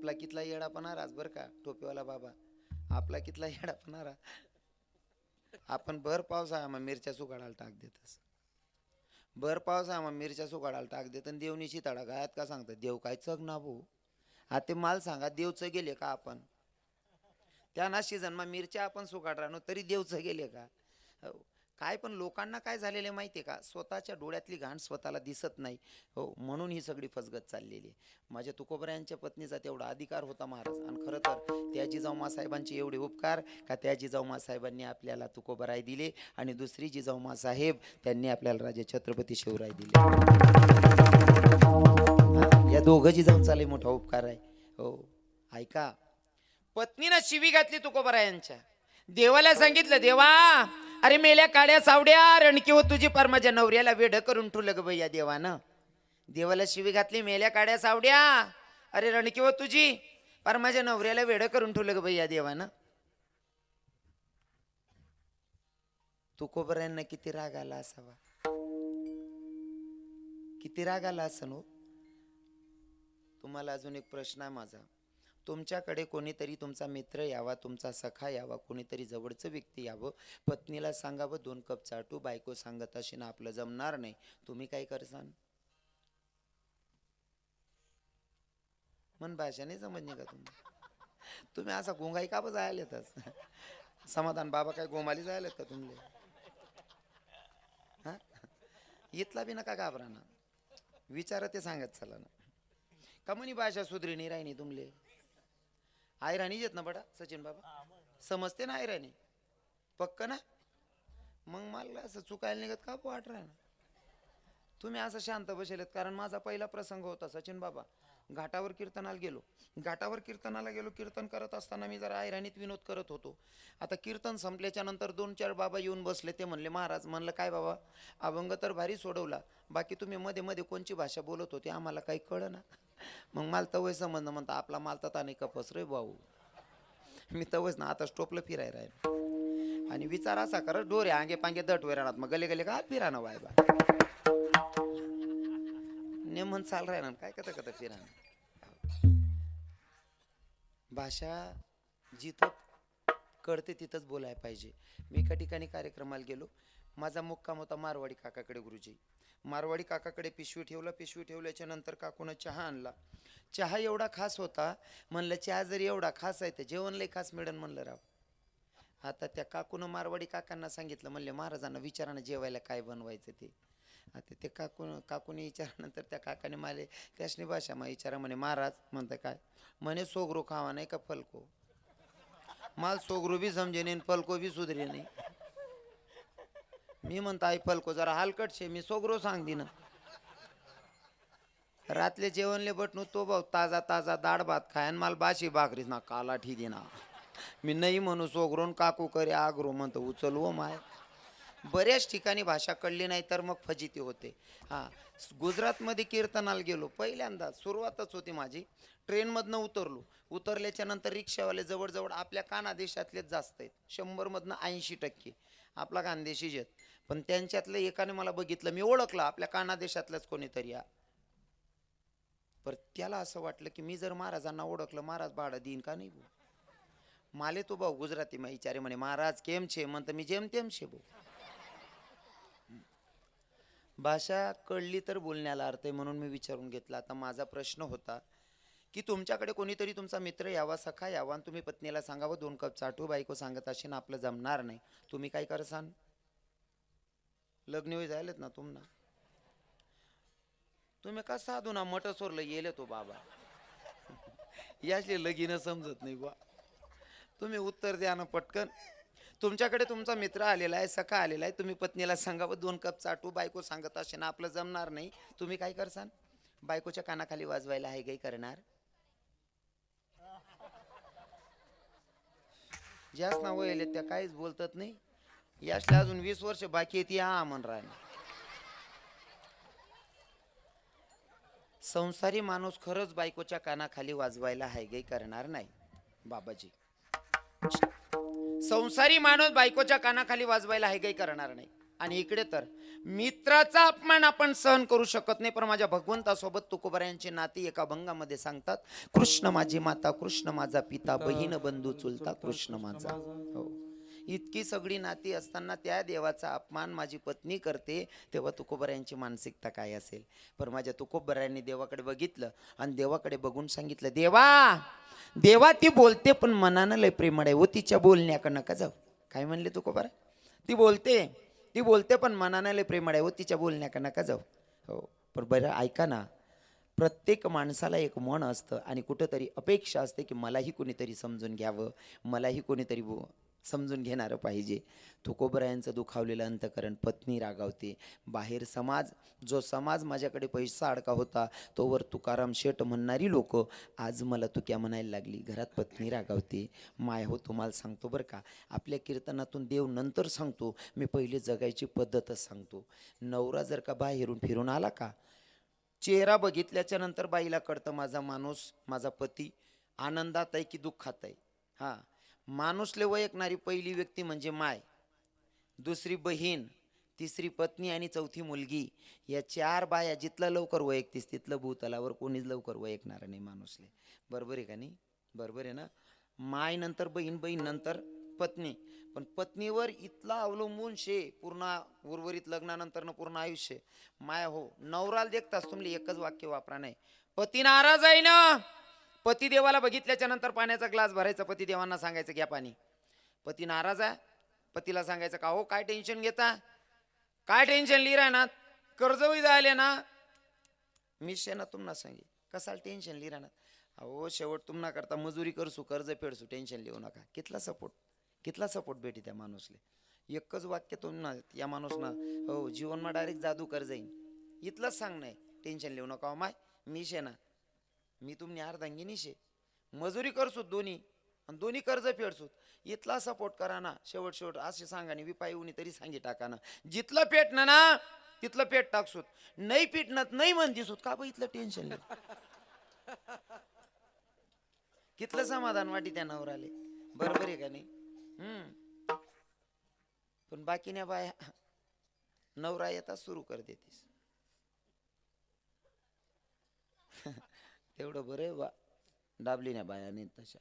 आपला कितला येडापणा राज का टोपीवाला बाबा. आपला कितला येडापणा आपण भर पावसाळ्याમાં मिरच्या सुगाडाला टाक देतस भर पावसाळ्याમાં मिरच्या सुगाडाला टाक देत आणि देवनीशी तडा गायात का सांगतात देव काय चग ना भाऊ हा ते माल सांगा देवचं गेले का आपण? त्या ना सीझनमा मिरच्या आपण सुगाड राहणो तरी देवचं गेले का? हो. काय पण लोकांना काय झालेलं माहितीये का? स्वतःच्या डोळ्यातली घाण स्वतःला दिसत नाही. हो म्हणून ही सगळी फसगत चाललेली आहे. माझ्या तुकोबरायांच्या पत्नीचा तेवढा अधिकार होता महाराज. आणि खरं तर त्या जिजाऊमासाहेबांचे एवढे उपकार का त्या जिजाऊमासाहेबांनी आपल्याला तुकोबराय दिले आणि दुसरी जिजाऊमासाहेब त्यांनी आपल्याला राजे छत्रपती शिवराय दिले. या दोघं जिजाऊंचा मोठा उपकार आहे. हो ऐका. पत्नीनं शिवी घातली तुकोबरायांच्या. देवाला सांगितलं देवा अरे मेल्या काड्या सावड्या रणकी हो तुझी पर माझ्या नवऱ्याला वेढ करून ठुलं ग या देवानं. देवाला शिवी घातली मेल्या काड्या सावड्या. अरे रणकी हो तुझी पर माझ्या नवऱ्याला वेढ करून ठुलं ग या देवानं. तुकोबऱ्यांना किती राग आला असावा. किती राग आला असं हो. तुम्हाला अजून एक प्रश्न आहे माझा. तुमच्याकडे कोणीतरी तुमचा मित्र यावा तुमचा सखा यावा कोणीतरी जवळचं व्यक्ती यावं पत्नीला सांगावं दोन कप चाटू बायको सांगत अशी ना आपलं जमणार नाही. तुम्ही काय करसान? मन भाषा नाही समजणे का तुम्ही? तुम्ही असा गोंगाई का बा जायला येतात? समाधान बाबा काय गोमाली जायला का तुमले? हा? इथला बी नका घाबरा ना विचार ते सांगत चला ना. का म्हणी भाषा सुधरी नाही राहिनी तुमले? आयराणी येत ना बडा सचिन बाबा? समजते ना आयराणी पक्क ना? मग मला असं चुकायला निघत का वाट ना तुम्ही असं शांत बसेलेत कारण माझा पहिला प्रसंग होता सचिन बाबा. घाटावर कीर्तनाला गेलो. घाटावर कीर्तनाला गेलो कीर्तन करत असताना मी जरा आयराणीत विनोद करत होतो. आता कीर्तन संपल्याच्या नंतर दोन चार बाबा येऊन बसले ते म्हणले महाराज म्हणलं काय बाबा अभंग तर भारी सोडवला. बाकी तुम्ही मध्ये मध्ये कोणची भाषा बोलत होते? आम्हाला काही कळ ना मग मला तवय संबंध म्हणता आपला माल तर नाही कपस रे भाऊ. मी तवच ना आता स्टोपलं फिराय राहील आणि विचार असा कर डोरे आंगे पांगे दट राहणार. मग गले गले का फिरा ना बायबा नेमन चाल राहणार काय कथा कथा फिरा भाषा जिथं कळते तिथंच बोलायला पाहिजे. मी एका ठिकाणी कार्यक्रमाला गेलो. माझा मुक्काम होता मारवाडी काकाकडे गुरुजी. मारवाडी काकाकडे पिशवी ठेवला पिशवी ठेवल्याच्या नंतर काकूनं चहा आणला. चहा एवढा खास होता म्हणलं चहा जरी एवढा खास आहे तर जेवण लय खास मिळेल म्हणलं राव. आता त्या काकूनं मारवाडी काकांना सांगितलं म्हणले महाराजांना विचारानं जेवायला काय बनवायचं ते. आता ते काकून काकूने विचारानंतर त्या काकाने माले त्याशनी भाषा मग विचारा म्हणे महाराज म्हणतं काय? म्हणे सोगरू खावा नाही का फलको? माल सोगरू बी समजे नाही फलको बी सुधरे नाही मी म्हणतो आई फलको जरा हलकट शे मी सोगरो सांग दिन. रातले जेवणले बटणू तो भाऊ ताजा ताजा दाड भात खायन मला बाशी भाकरीच ना काला ठी देना. मी नाही म्हणू सोगरून काकू करे आग्रो म्हणतो उचलवो माय. बऱ्याच ठिकाणी भाषा कळली नाही तर मग फजिती होते. हां गुजरातमध्ये कीर्तनाला गेलो पहिल्यांदा सुरुवातच होती माझी. ट्रेनमधनं उतरलो. उतरल्याच्या नंतर रिक्षावाले जवळजवळ आपल्या कानादेशातलेच जास्त आहेत. शंभरमधनं ऐंशी टक्के. आपला खानदेशी जेत पण त्यांच्यातलं एकाने मला बघितलं मी ओळखलं आपल्या कानादेशातलंच कोणीतरी या. पर त्याला असं वाटलं की मी जर महाराजांना ओळखलं महाराज भाडं देईन का नाही भाऊ? माले तो भाऊ गुजराती मा विचारे म्हणे महाराज केम छे? म्हणतं मी जेम तेम छे भाऊ. भाषा कळली तर बोलण्याला अर्थ आहे म्हणून मी विचारून घेतला. आता माझा प्रश्न होता की तुमच्याकडे कोणीतरी तुमचा मित्र यावा सखा यावा आणि तुम्ही पत्नीला सांगावं दोन कप चाटू बायको सांगत असेल आपलं जमणार नाही. तुम्ही काय करसान? लग्न होई झालेत ना तुम्हाला तुम्ही का साधू ना मट सोरलं येले तो बाबा? याचे लगीन समजत नाही बा तुम्ही उत्तर द्या ना पटकन. तुमच्याकडे तुमचा मित्र आलेला आहे सखा आलेला आहे तुम्ही पत्नीला सांगावं दोन कप चाटू बायको सांगत असे ना आपलं जमणार नाही. तुम्ही काय करसान? बायकोच्या कानाखाली वाजवायला आहे काही करणार? ज्याच नाव येले त्या काहीच बोलतात नाही. यासला अजून वीस वर्ष बाकी आहेत या म्हण राहिला संसारी माणूस खरंच बायकोच्या कानाखाली वाजवायला हायगई करणार नाही बाबाजी. संसारी माणूस बायकोच्या कानाखाली वाजवायला हायगई करणार नाही. आणि इकडे तर मित्राचा अपमान आपण सहन करू शकत नाही पण माझ्या भगवंतासोबत तुकोबऱ्यांची नाती एका भंगामध्ये सांगतात कृष्ण माझी माता कृष्ण माझा पिता बहीण बंधू चुलता कृष्ण माझा. हो. इतकी सगळी नाती असताना त्या देवाचा अपमान माझी पत्नी करते तेव्हा तुकोबऱ्यांची मानसिकता काय असेल? पण माझ्या तुकोबऱ्यांनी देवाकडे बघितलं आणि देवाकडे बघून सांगितलं देवा देवा ती बोलते पण मनानं लय प्रेमळ आहे. व तिच्या बोलण्याकडं नका जाऊ. काय म्हणले तुकोबरा? ती बोलते ती बोलते पण मनानं लय प्रेमळ आहे. व तिच्या बोलण्याकडं नका जाऊ. हो पण बरं ऐका ना. प्रत्येक माणसाला एक मन असतं आणि कुठंतरी अपेक्षा असते की मलाही कोणीतरी समजून घ्यावं मलाही कोणीतरी बो- समजून घेणारं पाहिजे. तुकोबरायांचं दुखावलेलं अंतकरण पत्नी रागावते. बाहेर समाज जो समाज माझ्याकडे पैसा अडका होता तोवर तुकाराम शेट म्हणणारी लोक आज मला तुक्या म्हणायला लागली घरात पत्नी रागावते. माय हो तुम्हाला सांगतो बरं का आपल्या कीर्तनातून देव नंतर सांगतो मी पहिले जगायची पद्धतच सांगतो. नवरा जर का बाहेरून फिरून आला का चेहरा बघितल्याच्या नंतर बाईला कळतं माझा माणूस माझा पती आनंदात आहे की दुःखात आहे. हां. माणूसले वयकणारी पहिली व्यक्ती म्हणजे माय. दुसरी बहीण तिसरी पत्नी आणि चौथी मुलगी. या चार बाया जितलं लवकर वयकतीस तिथलं भूतलावर कोणीच लवकर वयकणार नाही माणूसले. बरोबर आहे का नाही? बरोबर आहे ना? माय नंतर बहीण बहीण नंतर पत्नी. पण पत्नीवर इतला अवलंबून शे पूर्ण उर्वरित लग्नानंतर पूर्ण आयुष्य. माय हो नवराल देखतास तुम्ही एकच वाक्य वापरा नाही. पती नाराज आहे ना? पतिदेवाला बघितल्याच्या नंतर पाण्याचा ग्लास भरायचा पतिदेवांना सांगायचं घ्या पाणी. पती नाराज आहे. पतीला सांगायचं का हो काय टेन्शन घेता? काय टेन्शन लिहिराय ना? कर्जही जायले ना? मी शेना तुम्हाला सांगे कसाल टेन्शन लिहिरा ना? अहो शेवट तुम्हाला करता मजुरी करसू कर्ज फेडसू टेन्शन लिहू नका. कितला सपोर्ट कितला सपोर्ट भेटी त्या माणूसले? एकच वाक्य तुम्हाला या माणूसना हो जीवनमा डायरेक्ट जादू कर जाईन. इथलंच सांग नाही टेन्शन लिहू नका हो माय मी ना मी तुम्ही अर्धांगिनी शे. मजुरी करसूत दोन्ही आणि दोन्ही कर्ज फेडसूत. इथला सपोर्ट करा ना शेवट शेवट असे सांगा नि विपाई उनी तरी सांगी टाका ना. जिथलं पेटणं ना तिथलं पेट टाकसूत. नाही पेटणत नाही म्हण दिसूत का बा इथलं टेन्शन कितलं समाधान वाटी त्या नवराले? बरोबर आहे का नाही? हम्म. पण बाकीने बाया नवरा येता सुरू कर देतीस. तेवढं बरं आहे बा. दाबली नाही बायाने तशा.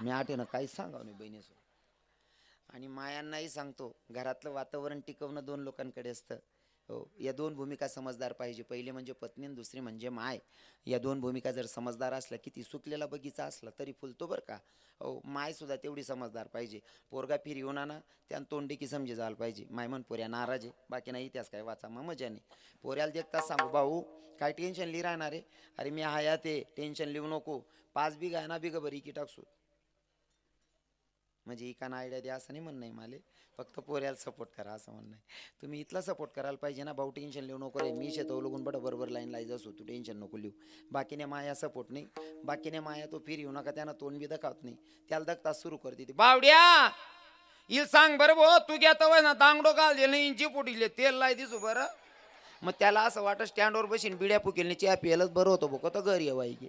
मी आठेनं काहीच सांगावं नाही बहिणीसो आणि मायांनाही सांगतो घरातलं वातावरण टिकवणं दोन लोकांकडे असतं. हो या दोन भूमिका समजदार पाहिजे. पहिली म्हणजे पत्नी आणि दुसरी म्हणजे माय. या दोन भूमिका जर समजदार असल्या किती सुकलेला बगीचा असला तरी फुलतो बरं का. हो माय सुद्धा तेवढी समजदार पाहिजे. पोरगा फिर येऊन आणा त्यानं तोंडी की समजे जायला पाहिजे. माय म्हण पोऱ्या नाराज आहे. बाकी नाही इतिहास काय वाचा मग मजा नाही. पोऱ्याला देखताच सांगू भाऊ काय टेन्शन लिही राहणार आहे? अरे मी हाया ते टेन्शन लिहू नको. पाच बिघा आहे ना बिघ बरी की टाकसू. म्हणजे इकाना आयडिया द्या असं नाही म्हणणं आहे मला. फक्त पोऱ्याला सपोर्ट करा असं म्हणणं आहे. तुम्ही इथला सपोर्ट करायला पाहिजे ना भाऊ टेन्शन लिहू नको रे. मी शेतव लगून बडं बरोबर लाईन लाईज असो तू टेन्शन नको लिहू. बाकीने माया सपोर्ट नाही. बाकीने माया तो फिर येऊ नका. त्यानं तोंड बी दखावत नाही. त्याला दखता सुरू कर देते. बावड्या! इल सांग बरं भो तू घ्या तवय ना दांगडो घाल दे इंची पोटीले तेल लाय दिसू बरं. मग त्याला असं वाटत स्टँडवर बसीन बिड्या फुकेलने चहा पियलाच बरं होतं बघ तर घरी येवाय की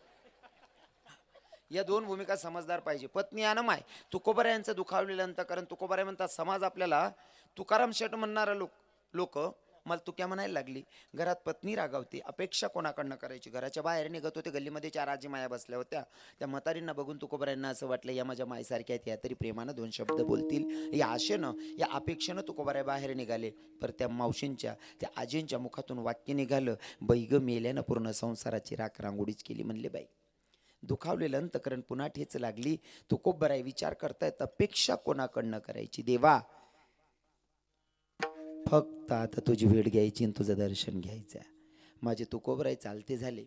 या दोन भूमिका समजदार पाहिजे. पत्नी अनमाय माय. तुकोबरा यांचं दुखावलेलं अंतकरण तुकोबरा म्हणतात समाज आपल्याला तुकाराम शेट म्हणणारा लोक लोक मला तुक्या म्हणायला लागली घरात पत्नी रागावते अपेक्षा कोणाकडनं करायची? घराच्या बाहेर निघत होते गल्लीमध्ये चार आजी माया बसल्या होत्या. त्या म्हातारींना बघून तुकोबऱ्यांना असं वाटलं या माझ्या मायसारख्या आहेत या तरी प्रेमानं दोन शब्द बोलतील. या आशेनं या अपेक्षेनं तुकोबऱ्या बाहेर निघाले. पर त्या मावशींच्या त्या आजींच्या मुखातून वाक्य निघालं बैग मेल्यानं पूर्ण संसाराची राख रांगोळीच केली म्हणले बाई. दुखावलेलं अंतकरण पुन्हा ठेच लागली. तू खूप बराय विचार करतायत अपेक्षा कोणाकडनं करायची? देवा. फक्त आता तुझी भेट घ्यायची आणि तुझं दर्शन घ्यायचं माझे तुकोबराय चालते झाले.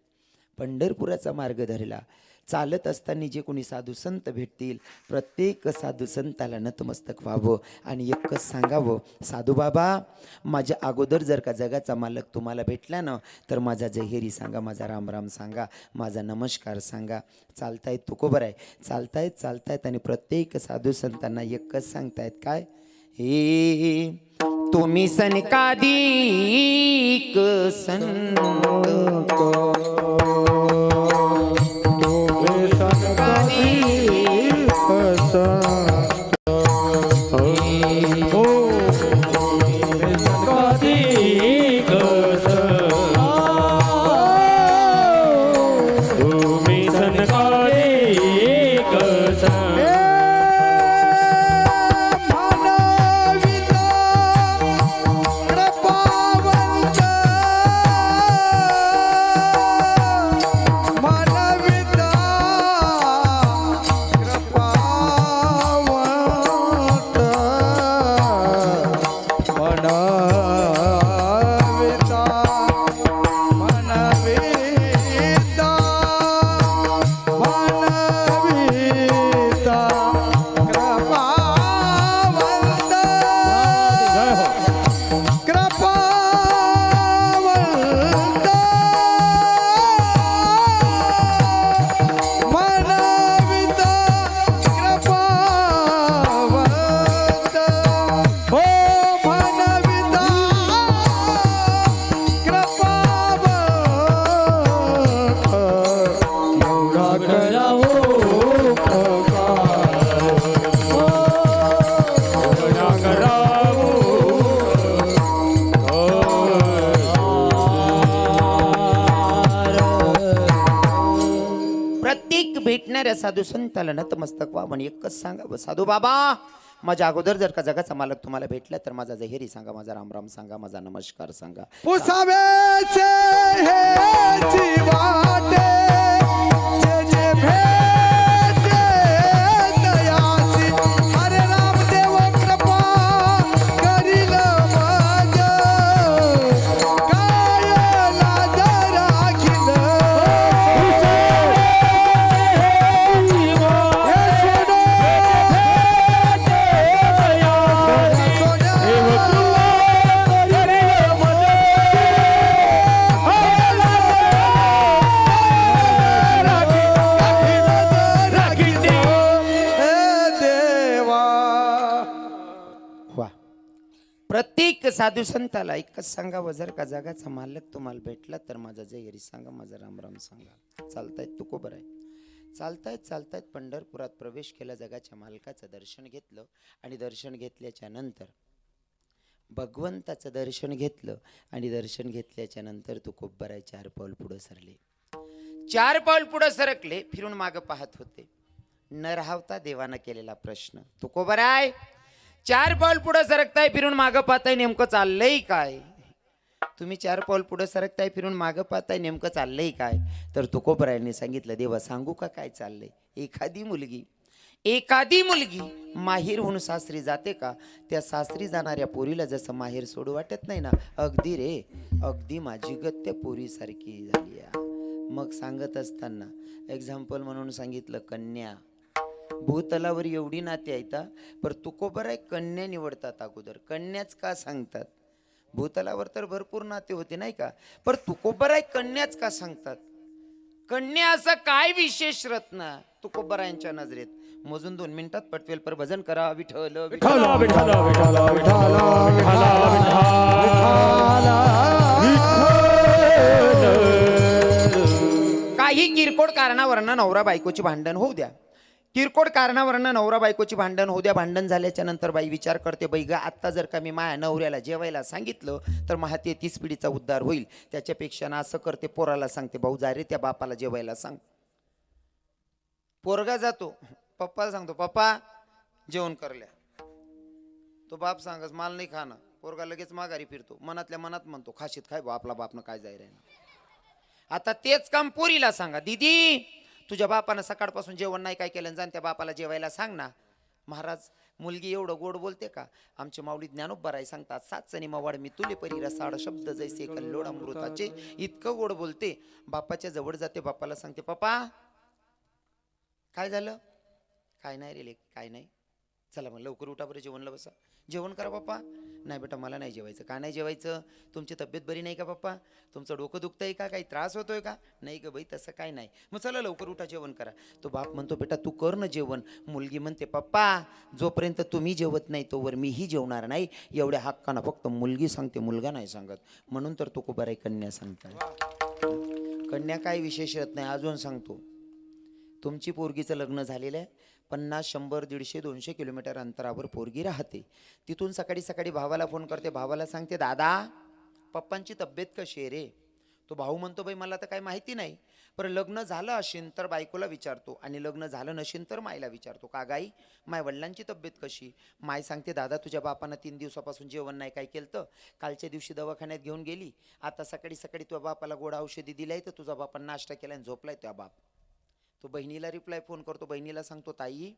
पंढरपुराचा मार्ग धरला. चालत असताना जे कोणी साधू संत भेटतील प्रत्येक साधू संताला नतमस्तक व्हावं आणि एकच सांगावं साधू बाबा माझ्या अगोदर जर का जगाचा मालक तुम्हाला भेटला ना तर माझा जहेरी सांगा माझा रामराम सांगा माझा नमस्कार सांगा. चालतायत तुकोबर आहे चालतायत चालतायत आणि प्रत्येक साधू संतांना एकच सांगतायत काय? हे तुम्ही सनकादिक संत. प्रत्येक भेटणाऱ्या साधू संताला नतमस्तक व्हावं एकच सांगावं साधू बाबा माझ्या अगोदर जर का जगाचा मालक तुम्हाला भेटला तर माझा जहेरी सांगा माझा रामराम सांगा माझा नमस्कार सांगा. पुसाव्याचे प्रत्येक साधू संताला एकच सांगावं जर का जगाचा मालक तुम्हाला भेटला तर माझा जहेरी सांगा माझा रामराम सांगा. चालतायत तू आहे. चालतायत चालतायत पंढरपुरात प्रवेश केला जगाच्या मालकाचं दर्शन घेतलं आणि दर्शन घेतल्याच्या नंतर भगवंताचं दर्शन घेतलं आणि दर्शन घेतल्याच्या नंतर तू खूप बराय चार पाऊल पुढं सरले. चार पाऊल पुढं सरकले फिरून मागं पाहत होते. न राहता देवानं केलेला प्रश्न तू को बराय चार पाऊल पुढं सरकताय फिरून मागं पाहताय नेमकं चाललंय काय? तुम्ही चार पाऊल पुढं सरकताय फिरून मागं पाहताय नेमकं चाललंय काय? तर तुकोबरायांनी सांगितलं देवा सांगू का काय चाललंय? एखादी मुलगी एखादी मुलगी माहेरहून सासरी जाते का? त्या सासरी जाणाऱ्या पोरीला जसं माहेर सोडू वाटत नाही ना अगदी रे अगदी माझी गत त्या पोरीसारखी झाली मग सांगत असताना एक्झाम्पल म्हणून सांगितलं कन्या भूतलावर एवढी नाती आहेत हा. पर तुकोबर आहे कन्या निवडतात अगोदर. कन्याच का सांगतात? भूतलावर तर भरपूर नाते होते नाही का? पर तुकोबर आहे कन्याच का सांगतात? कन्या असं काय विशेष रत्न? तुकोबरायांच्या नजरेत. मोजून दोन मिनिटात पटवेल पर भजन करा. विठ्ठल विठ्ठल. विठाला विठाला विठाला विठाला काही किरकोळ कारणावरनं नवरा बायकोची भांडण होऊ द्या. किरकोळ कारणावरनं नवरा बायकोची भांडण होद्या भांडण झाल्याच्यानंतर बाई विचार करते बाई ग आत्ता जर का मी माया नवऱ्याला जेवायला सांगितलं तर महा ते तीस पिढीचा उद्धार होईल. त्याच्यापेक्षा ना असं करते पोराला सांगते भाऊ जा रे त्या बापाला जेवायला सांग. पोरगा जातो. पप्पाला सांगतो पप्पा जेवण करल्या तो बाप सांगस माल नाही खाणं पोरगा लगेच माघारी फिरतो. मनातल्या मनात म्हणतो खाशीत खाय बा आपला बापनं काय जाय आता तेच काम पोरीला सांगा. दीदी तुझ्या बापानं सकाळपासून जेवण नाही काय केलं जाण त्या बापाला जेवायला सांग ना. महाराज मुलगी एवढं गोड बोलते का? आमचे माऊली ज्ञानोबराय सांगतात सात सनी मवाड मी तुले परी रसाड शब्द जैसे कल्लोड अमृताचे इतकं गोड बोलते. बापाच्या जवळ जाते बापाला सांगते पापा काय झालं? काय नाही रे काय नाही. चला मग लवकर उठा बरं जेवणला बसा. जेवण करा पप्पा नाही बेटा मला नाही जेवायचं. का नाही जेवायचं? तुमची तब्येत बरी नाही का पप्पा तुमचं डोकं दुखतंय का? काही त्रास होतोय का? नाही का बाई तसं काय नाही. मग चला लवकर उठा जेवण करा. तो बाप म्हणतो बेटा तू कर ना जेवण. मुलगी म्हणते पप्पा जोपर्यंत तुम्ही जेवत नाही तोवर मीही जेवणार नाही. एवढ्या हक्कानं फक्त मुलगी सांगते मुलगा नाही सांगत. म्हणून तर तो कुबाराई कन्या सांगतात कन्या काय विशेष येत नाही अजून सांगतो. तुमची पोरगीचं लग्न झालेलं आहे. पन्नास शंभर दीडशे दोनशे किलोमीटर अंतरावर पोरगी राहते. तिथून सकाळी सकाळी भावाला फोन करते. भावाला सांगते दादा पप्पांची तब्येत कशी आहे रे? तो भाऊ म्हणतो बाई मला तर काही माहिती नाही. पर लग्न झालं असेल तर बायकोला विचारतो आणि लग्न झालं नसेल तर मायला विचारतो. का गाई? माय वडिलांची तब्येत कशी? माय सांगते दादा तुझ्या बापानं तीन दिवसापासून जेवण नाही काय केलं तर कालच्या दिवशी दवाखान्यात घेऊन गेली. आता सकाळी सकाळी तुझ्या बापाला गोड औषधी दिलाय तर तुझा बापा नाश्ता केला आणि झोपलाय तुझ्या बाप. तो बहिणीला रिप्लाय फोन करतो. बहिणीला सांगतो ताई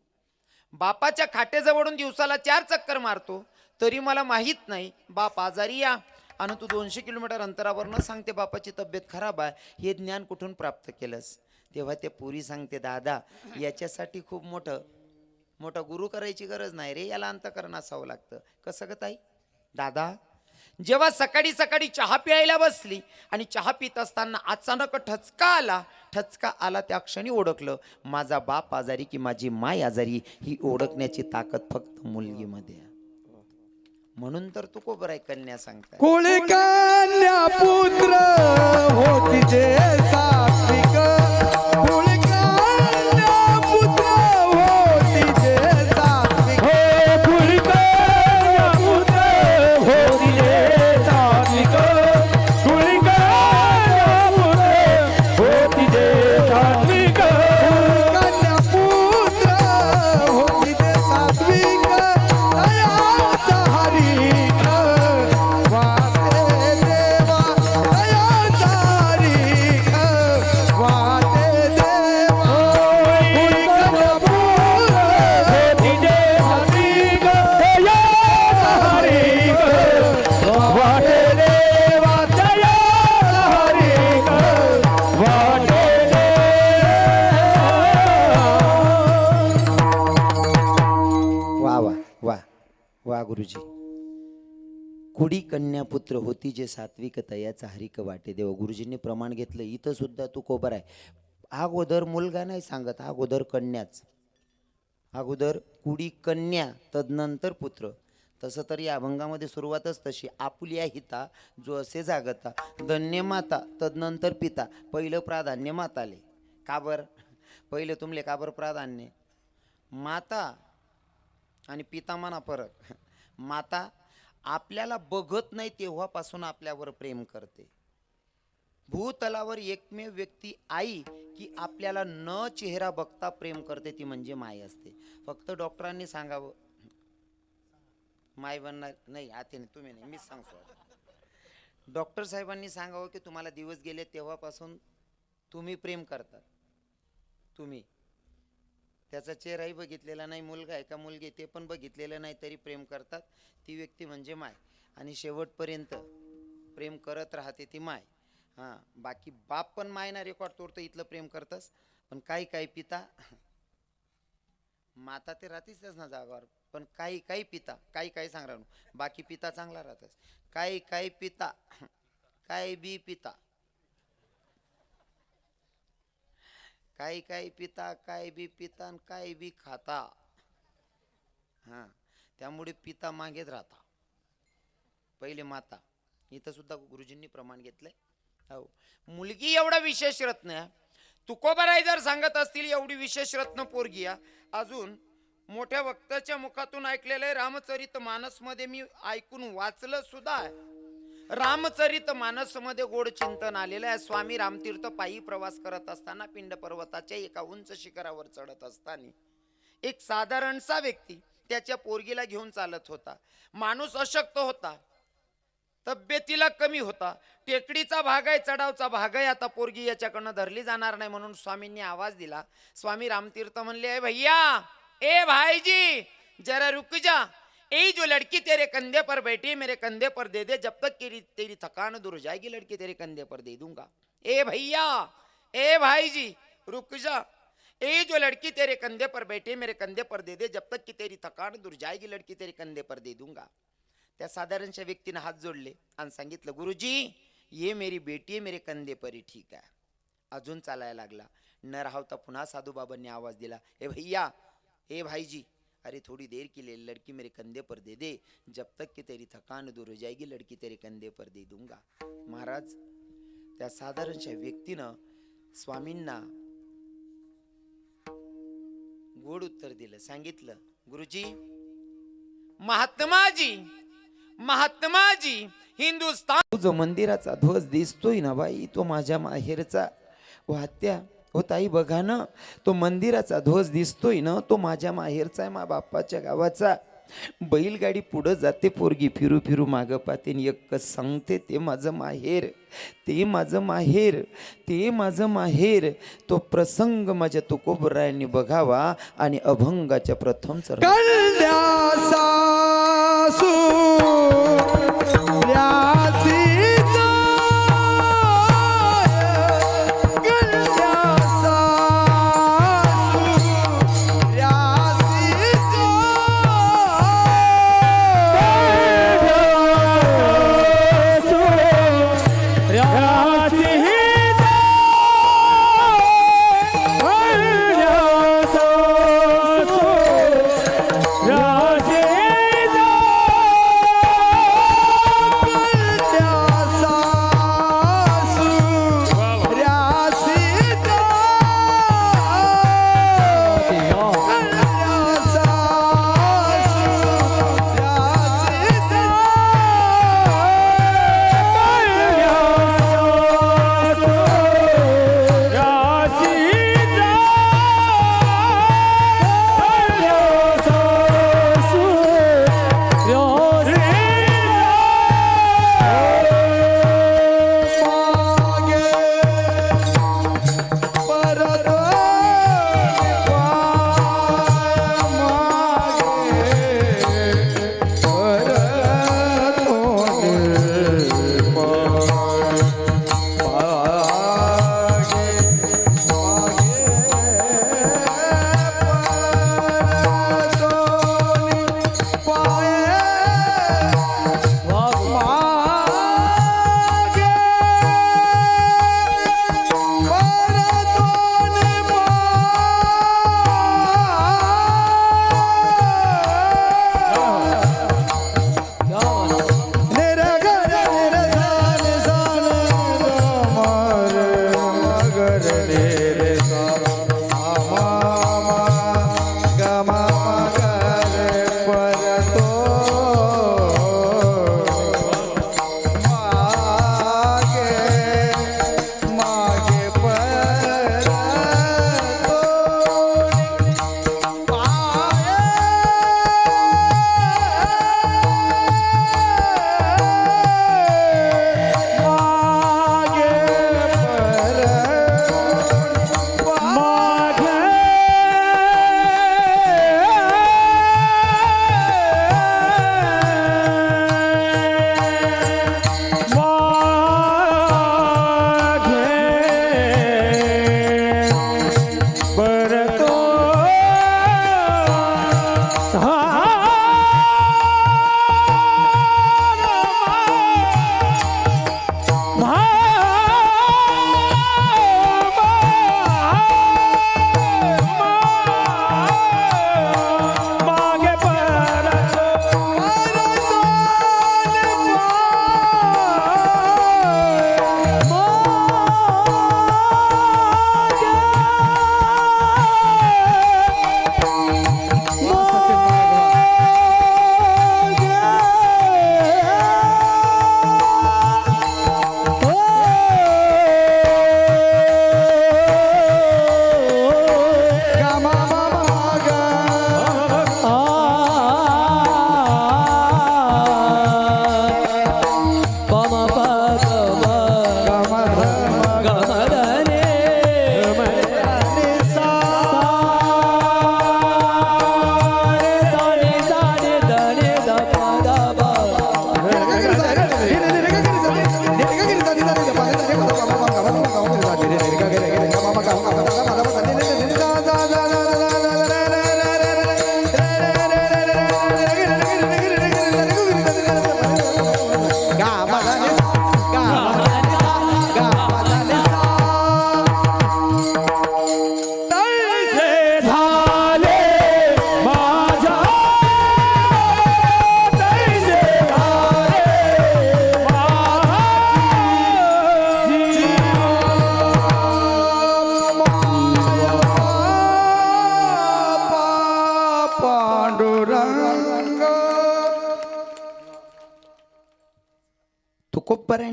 बापाच्या खाटेजवळून दिवसाला चार चक्कर मारतो. तरी मला माहीत नाही बाप आजारी या. आणि तू दोनशे किलोमीटर अंतरावरनं सांगते बापाची तब्येत खराब आहे. हे ज्ञान कुठून प्राप्त केलंस? तेव्हा ते पुरी सांगते दादा याच्यासाठी खूप मोठं मोठा गुरु करायची गरज नाही रे. याला अंतकरण असावं लागतं. कसं ग ताई? दादा जेव्हा सकाळी सकाळी चहा प्यायला बसली आणि चहा पित असताना अचानक ठचका आला ठचका आला त्या क्षणी ओळखलं. माझा बाप आजारी की माझी माय आजारी ही ओळखण्याची ताकद फक्त मुलगीमध्ये म्हणून तर तू कोबर आहे कन्या सांगताय. कोळे कन्या पुत्र होती जे. कुडी कन्यापुत्र होती जे सात्विकता याचा हरिक वाटे देव. गुरुजींनी प्रमाण घेतलं. इथं सुद्धा तू कोबर आहे. अगोदर मुलगा नाही सांगत. अगोदर कन्याच. अगोदर कुडी कन्या तदनंतर पुत्र. तसं तर या अभंगामध्ये सुरुवातच तशी. आपुल्या हिता जो असे जागता धन्य माता तदनंतर पिता. पहिलं प्राधान्य माताले. काबर पहिलं तुमले काबर प्राधान्य? माता आणि पिता म्हणा परत माता आपल्याला बघत नाही तेव्हापासून आपल्यावर प्रेम करते. भूतलावर एकमेव व्यक्ती आई की आपल्याला न चेहरा बघता प्रेम करते ती म्हणजे माय असते. फक्त डॉक्टरांनी सांगावं. माय बनणार नाही आते नाही तुम्ही नाही मीच सांगतो. डॉक्टर साहेबांनी सांगावं की तुम्हाला दिवस गेले तेव्हापासून तुम्ही प्रेम करतात तुम्ही. त्याचा चेहराही बघितलेला नाही मुलगा आहे का मुलगी ते पण बघितलेलं नाही तरी प्रेम करतात. ती व्यक्ती म्हणजे माय. आणि शेवटपर्यंत प्रेम करत राहते ती माय. हां बाकी बाप पण माय ना रेकॉर्ड तोडतं इथलं प्रेम करतस पण काही काही पिता माता ते राहतेच ना जागावर. पण काही काही पिता काही काही सांगणार बाकी पिता चांगला राहतस काही काही पिता काही बी पिता काही काही पिता काय बी पिता आणि काय बी खाता. हां त्यामुळे पिता मागेच राहता. पहिले माता. इथं सुद्धा गुरुजींनी प्रमाण घेतलंय. हो. मुलगी एवढा विशेष रत्न आहे तुकोबाराय जर सांगत असतील एवढी विशेष रत्न पोरगी आहे, अजून मोठ्या वक्त्याच्या मुखातून ऐकलेलं आहे रामचरित मानसमध्ये मी ऐकून वाचलं सुद्धा आहे. रामचरित मानसमध्ये गोड चिंतन आलेलं आहे. स्वामी रामतीर्थ पायी प्रवास करत असताना पिंड पर्वताच्या एका उंच शिखरावर चढत असताना एक साधारणसा व्यक्ती त्याच्या पोरगीला घेऊन चालत होता. माणूस अशक्त होता. तब्येतीला कमी होता. टेकडीचा भाग आहे चढावचा भाग आहे. आता पोरगी याच्याकडनं धरली जाणार नाही म्हणून स्वामींनी आवाज दिला. स्वामी रामतीर्थ म्हणले भैया ए भाईजी जरा रुक जा. ए जो लड़की तेरे कंधे पर बैठी मेरे कंधे पर दे दे जब तक तेरी तेरी थकान दूर हो जाएगी लड़की तेरे कंधे पर दे दूंगा। ए भैया ए भाईजी रुक जा। ए जो लड़की तेरे कंधे पर बैठी मेरे कंधे पर दे दे जब तक की तेरी थकान दूर हो जाएगी लड़की तेरे कंधे पर दे दूंगा। त्या साधारणशा व्यक्तीनं हात जोडले आणि सांगितलं गुरुजी ये मेरी बेटी आहे मेरे कंधे परी ठीक आहे अजून चालायला लागला. न राहता पुन्हा साधूबाबांनी आवाज दिला ए भैया ए भाईजी अरे थोड़ी देर के लिए लड़की मेरे कंधे पर दे दे जब तक कि तेरी थकान दूर हो जाएगी लड़की तेरे कंधे पर दे दूंगा। महाराज त्या साधारणशा व्यक्तीनं स्वामींना गोड उत्तर दिलं सांगितलं गुरुजी महात्माजी महात्माजी हिंदुस्तान जो मंदिराचा ध्वज दिसतोय ना बाई तो माझ्या माहेरचा. वात्या हो ताई बघा ना. तो मंदिराचा ध्वज दिसतोय ना तो माझ्या माहेरचा आहे मा बाप्पाच्या गावाचा. बैलगाडी पुढं जाते पोरगी फिरू फिरू मागं पाते एक सांगते ते माझं माहेर ते माझं माहेर ते माझं माहेर. तो प्रसंग माझ्या तुकोबरायांनी बघावा आणि अभंगाच्या प्रथम चरण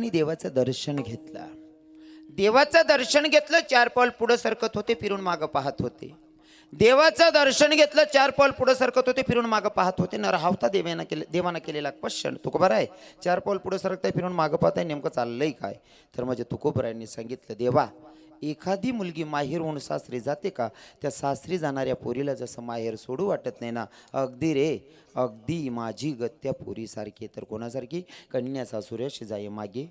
तुकोबरायांनी देवाचं दर्शन घेतलं. देवाचं दर्शन घेतलं चार पाऊल पुढं सरकत होते फिरून मागं पाहत होते. देवाचं दर्शन घेतलं चार पाऊल पुढं सरकत होते फिरून मागं पाहत होते. न राहता देवानं केले देवानं केलेला क्वेश्चन तुकोबर आहे? चार पाऊल पुढं सरकताय फिरून मागं पाहताय नेमकं चाललंय काय? तर म्हणजे तुकोबरायांनी सांगितलं देवा एखादी मुलगी माहेर होऊन सासरी जाते का? त्या सासरी जाणाऱ्या पोरीला जसं माहेर सोडू वाटत नाही ना. अगदी रे. अगदी माझी गत्या पोरीसारखी तर कोणासारखी? कन्या सासुऱ्याशी जाई मागे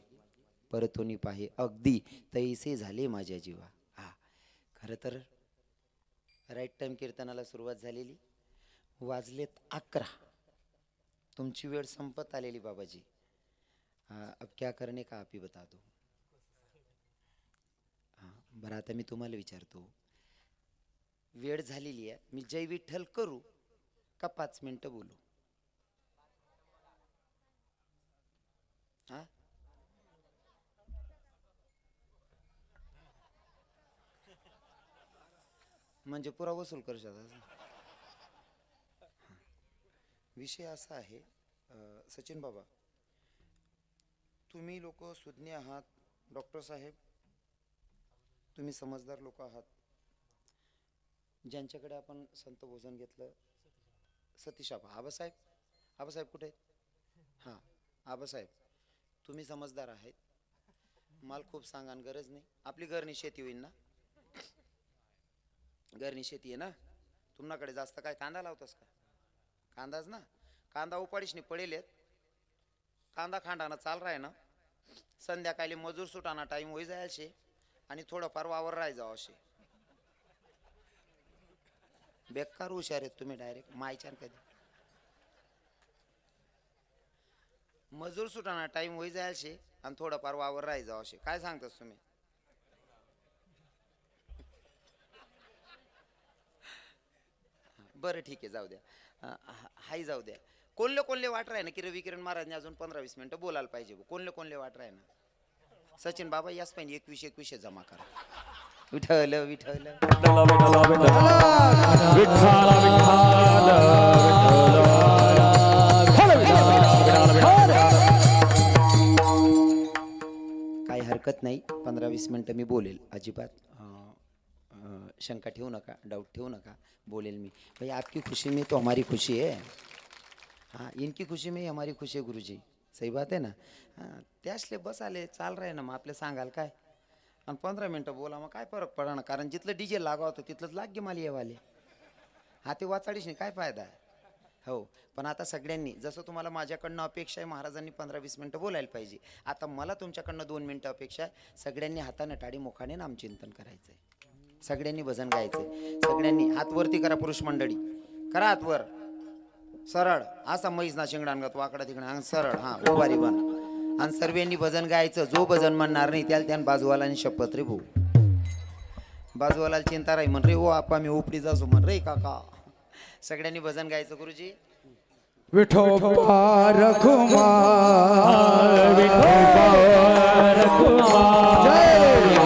परतोनी पाहे. अगदी तैसे झाले माझ्या जीवा. हा. खरं तर राईट टाईम कीर्तनाला सुरुवात झालेली. वाजलेत अकरा. तुमची वेळ संपत आलेली बाबाजी. अब क्या करणे का आपी बता दो. बरं आता मी तुम्हाला विचारतो. वेळ झालेली आहे. मी जय विठ्ठल करू का पाच मिनटं बोलू? हा? म्हणजे पुरा वसूल करू शकता विषय असा आहे सचिन बाबा तुम्ही लोक सुज्ञ आहात डॉक्टर साहेब. तुम्ही समजदार लोक आहात. ज्यांच्याकडे आपण संत भोजन घेतलं सतीश आबा आबासाहेब. आबासाहेब कुठे आहेत? हां आबासाहेब तुम्ही समजदार आहेत. मला खूप सांगा गरज नाही. आपली घरनी शेती होईल ना? घरनी शेती आहे ना? तुम्हाकडे जास्त काय कांदा लावतोस का? कांदाच ना? कांदा उपाडीशनी पडेल आहेत कांदा खांडाना चाल राय ना संध्याकाळी मजूर सुटाना टाईम होई जायचे आणि थोडंफार वावर राहायचा असे. बेकार हुशार आहेत तुम्ही डायरेक्ट मायच्यान कधी. मजूर सुटाना टाईम होई जायचे आणि थोडंफार वावर राहायचा असे. काय सांगतास तुम्ही? बरं ठीक आहे जाऊ द्या. हाय जाऊ द्या. कोणले कोणले वाट राही ना की रवी किरण महाराजने अजून पंधरा वीस मिनिटं बोलायला पाहिजे कोणले कोणले वाट राही ना सचिन बाबा याच पाहिजे एकवीस एकवीस जमा करा. विठल विठल काही हरकत नाही. पंधरा वीस मिनटं मी बोलेल. अजिबात अं, अं, शंका ठेवू नका डाऊट ठेवू नका. बोलेल मी. भाई आपकी खुशी में तो हमारी खुशी है. हाँ इनकी खुशी में ही हमारी खुशी है गुरुजी. सही बात आहे ना? हां त्यासले बस आले चाल रहे ना मग आपले सांगाल काय? आणि पंधरा मिनटं बोला मग काय फरक पडा ना कारण जिथलं डीजे लागा होतं तिथलंच लाग माल येवाले. हा ते वाचाडीश काय फायदा? आहे हो पण आता सगळ्यांनी जसं तुम्हाला माझ्याकडनं अपेक्षा आहे महाराजांनी पंधरा वीस मिनटं बोलायला पाहिजे. आता मला तुमच्याकडनं दोन मिनटं अपेक्षा आहे. सगळ्यांनी हातानं टाडी मुखाने नामचिंतन करायचं आहे सगळ्यांनी भजन गायचं आहे सगळ्यांनी हातवरती करा पुरुष मंडळी. करा हातवर सरळ. असा म्हैस ना शिंगडांगत वाकडा तिकडे. अंग सरळ हा ओवारी बन. आणि सर्वांनी भजन गायचं. जो भजन म्हणणार नाही त्याला त्यानं बाजूवाला आणि शपथ रे भाऊ. बाजूवाला चिंता राही म्हण रे ओ आपा मी उपडी जासो म्हण. रे काका. सगळ्यांनी भजन गायचं गुरुजी. विठोबा रखुमार जय!